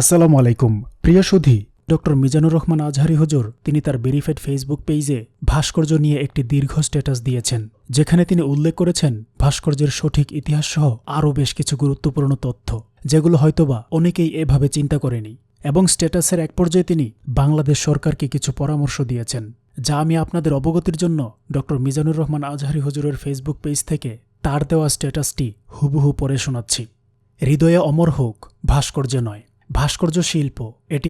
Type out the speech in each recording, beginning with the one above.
আসসালামু আলাইকুম। প্রিয় সুধী, ডক্টর মিজানুর রহমান আজহারি হজুর, তিনি তার ভেরিফাইড ফেসবুক পেজে ভাস্কর্য নিয়ে একটি দীর্ঘ স্ট্যাটাস দিয়েছেন, যেখানে তিনি উল্লেখ করেছেন ভাস্কর্যের সঠিক ইতিহাস সহ আরও বেশ কিছু গুরুত্বপূর্ণ তথ্য, যেগুলো হয়তোবা অনেকেই এভাবে চিন্তা করেনি, এবং স্ট্যাটাসের এক পর্যায়ে তিনি বাংলাদেশ সরকারকে কিছু পরামর্শ দিয়েছেন, যা আমি আপনাদের অবগতির জন্য ডক্টর মিজানুর রহমান আজহারি হজুরের ফেসবুক পেজ থেকে তার দেওয়া স্ট্যাটাসটি হুবহু পড়ে শোনাচ্ছি। হৃদয়ে অমর হোক, ভাস্কর্য নয়। ভাস্কর্য শিল্প, এটি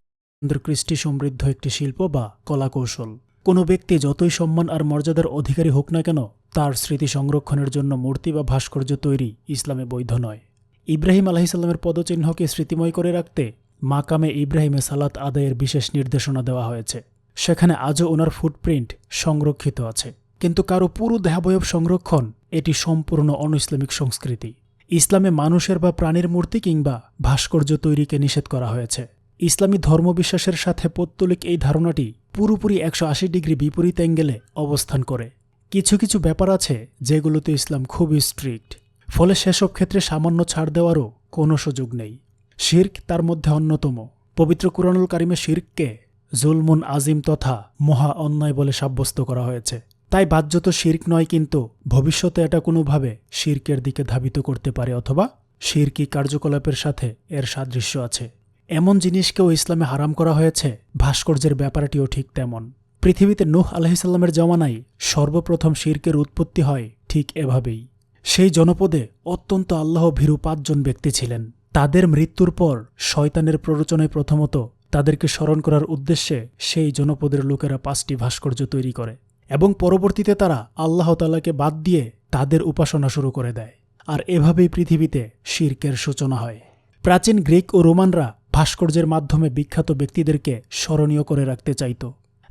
কৃষ্টি সমৃদ্ধ একটি শিল্প বা কলাকৌশল। কোনো ব্যক্তি যতই সম্মান আর মর্যাদার অধিকারী হোক না কেন, তার স্মৃতি সংরক্ষণের জন্য মূর্তি বা ভাস্কর্য তৈরি ইসলামে বৈধ নয়। ইব্রাহিম আলাহিসাল্লামের পদচিহ্নকে স্মৃতিময় করে রাখতে মাকামে ইব্রাহিমে সালাত আদায়ের বিশেষ নির্দেশনা দেওয়া হয়েছে। সেখানে আজও ওনার ফুটপ্রিন্ট সংরক্ষিত আছে। কিন্তু কারও পুরো দেহাবয়ব সংরক্ষণ, এটি সম্পূর্ণ অনইসলামিক সংস্কৃতি। ইসলামে মানুষের বা প্রাণীর মূর্তি কিংবা ভাস্কর্য তৈরিকে নিষেধ করা হয়েছে। ইসলামী ধর্মবিশ্বাসের সাথে পৌত্তলিক এই ধারণাটি পুরোপুরি একশো আশি ডিগ্রি বিপরীত অ্যাঙ্গেলে অবস্থান করে। কিছু কিছু ব্যাপার আছে যেগুলোতে ইসলাম খুবই স্ট্রিক্ট, ফলে সেসব ক্ষেত্রে সামান্য ছাড় দেওয়ারও কোনো সুযোগ নেই। শির্ক তার মধ্যে অন্যতম। পবিত্র কুরআনুল কারিমে শির্ককে জুলমুন আজিম তথা মহা অন্যায় বলে সাব্যস্ত করা হয়েছে। তাই বাহ্যত শির্ক নয় কিন্তু ভবিষ্যতে এটা কোনোভাবে শির্কের দিকে ধাবিত করতে পারে অথবা শিরকি কার্যকলাপের সাথে এর সাদৃশ্য আছে। এমন জিনিসকেও ইসলামে হারাম করা হয়েছে, ভাস্কর্যের ব্যাপারটিও ঠিক তেমন। পৃথিবীতে নূহ আলাহিসাল্লামের জমানায় সর্বপ্রথম শির্কের উৎপত্তি হয় ঠিক এভাবেই। সেই জনপদে অত্যন্ত আল্লাহ ভীরু পাঁচজন ব্যক্তি ছিলেন। তাদের মৃত্যুর পর শয়তানের প্ররোচনায় প্রথমত তাদেরকে স্মরণ করার উদ্দেশ্যে সেই জনপদের লোকেরা পাঁচটি ভাস্কর্য তৈরি করে। এবং পরবর্তীতে তারা আল্লাহ তালাকে বাদ দিয়ে তাদের উপাসনা শুরু করে দেয়। আর এভাবেই পৃথিবীতে শির্কের সূচনা হয়। প্রাচীন গ্রিক ও রোমানরা ভাস্কর্যের মাধ্যমে বিখ্যাত ব্যক্তিদেরকে স্মরণীয় করে রাখতে চাইত,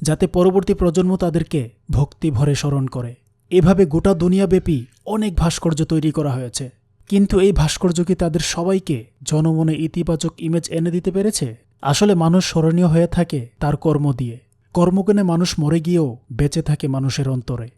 যাতে পরবর্তী প্রজন্ম তাদেরকে ভক্তি ভরে স্মরণ করে। এভাবে গোটা দুনিয়াব্যাপী অনেক ভাস্কর্য তৈরি করা হয়েছে। কিন্তু এই ভাস্কর্য কি তাদের সবাইকে জনমনে ইতিবাচক ইমেজ এনে দিতে পেরেছে? আসলে মানুষ স্মরণীয় হয়ে থাকে তার কর্ম দিয়ে। কর্মগুণে মানুষ মরে গিয়েও বেঁচে থাকে মানুষের অন্তরে।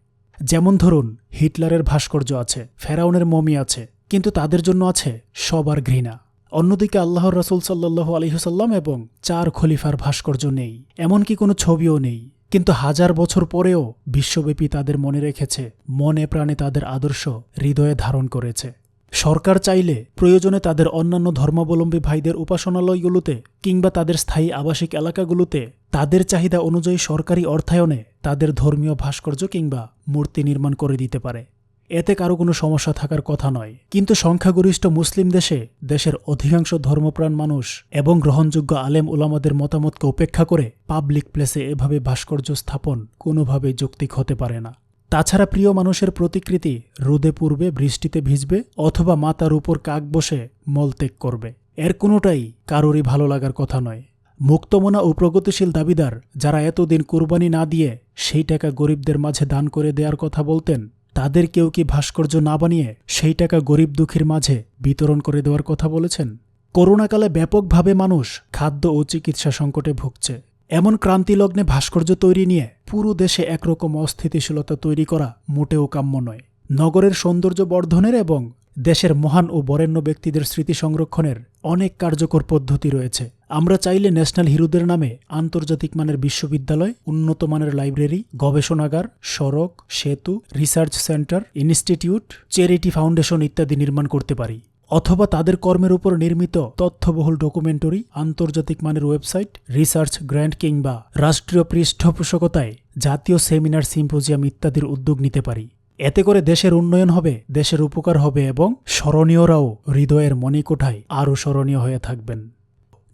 যেমন ধরুন, হিটলারের ভাস্কর্য আছে, ফেরাউনের মমি আছে, কিন্তু তাদের জন্য আছে সবার ঘৃণা। অন্যদিকে আল্লাহর রসুল সাল্লাহ আলহিহসাল্লাম এবং চার খলিফার ভাস্কর্য নেই, এমনকি কোনো ছবিও নেই। কিন্তু হাজার বছর পরেও বিশ্বব্যাপী তাদের মনে রেখেছে, মনে প্রাণে তাদের আদর্শ হৃদয়ে ধারণ করেছে। সরকার চাইলে প্রয়োজনে তাদের অন্যান্য ধর্মাবলম্বী ভাইদের উপাসনালয়গুলোতে কিংবা তাদের স্থায়ী আবাসিক এলাকাগুলোতে তাদের চাহিদা অনুযায়ী সরকারি অর্থায়নে তাদের ধর্মীয় ভাস্কর্য কিংবা মূর্তি নির্মাণ করে দিতে পারে। এতে কারও কোনো সমস্যা থাকার কথা নয়। কিন্তু সংখ্যাগরিষ্ঠ মুসলিম দেশে দেশের অধিকাংশ ধর্মপ্রাণ মানুষ এবং গ্রহণযোগ্য আলেম উলামাদের মতামতকে উপেক্ষা করে পাবলিক প্লেসে এভাবে ভাস্কর্য স্থাপন কোনোভাবে যৌক্তিক হতে পারে না। তাছাড়া প্রিয় মানুষের প্রতিকৃতি রোদে পূর্বে বৃষ্টিতে ভিজবে অথবা মাতার উপর কাক বসে মলত্যাগ করবে। এর কোনোটাই কারোরই ভালো লাগার কথা নয়। মুক্তমনা ও প্রগতিশীল দাবিদার যারা এতদিন কুরবানি না দিয়ে সেই টাকা গরিবদের মাঝে দান করে দেওয়ার কথা বলতেন, তাদের কেউ কি ভাস্কর্য না বানিয়ে সেই টাকা গরিব দুঃখীর মাঝে বিতরণ করে দেওয়ার কথা বলেছেন? করোনাকালে ব্যাপকভাবে মানুষ খাদ্য ও চিকিৎসা সংকটে ভুগছে। এমন ক্রান্তিলগ্নে ভাস্কর্য তৈরি নিয়ে পুরো দেশে একরকম অস্থিতিশীলতা তৈরি করা মোটেও কাম্য নয়। নগরের সৌন্দর্য বর্ধনের এবং দেশের মহান ও বরেণ্য ব্যক্তিদের স্মৃতি সংরক্ষণের অনেক কার্যকর পদ্ধতি রয়েছে। আমরা চাইলে ন্যাশনাল হিরোদের নামে আন্তর্জাতিক মানের বিশ্ববিদ্যালয়, উন্নত মানের লাইব্রেরি, গবেষণাগার, সড়ক, সেতু, research centre, institute, charity foundation ইত্যাদি নির্মাণ করতে পারি। অথবা তাদের কর্মের উপর নির্মিত তথ্যবহুল ডকুমেন্টারি, আন্তর্জাতিক মানের ওয়েবসাইট, রিসার্চ গ্র্যান্ড কিংবা রাষ্ট্রীয় পৃষ্ঠপোষকতায় জাতীয় সেমিনার, সিম্পোজিয়াম ইত্যাদির উদ্যোগ নিতে পারি। এতে করে দেশের উন্নয়ন হবে, দেশের উপকার হবে এবং স্মরণীয়রাও হৃদয়ের মণিকোঠায় আরও স্মরণীয় হয়ে থাকবেন।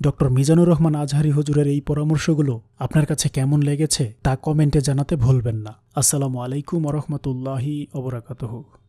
ডক্টর মিজানুর রহমান আজহারি হজুরের এই পরামর্শগুলো আপনার কাছে কেমন লেগেছে তা কমেন্টে জানাতে ভুলবেন না। আসসালামু আলাইকুম রহমতুল্লাহি অবরাকাতহ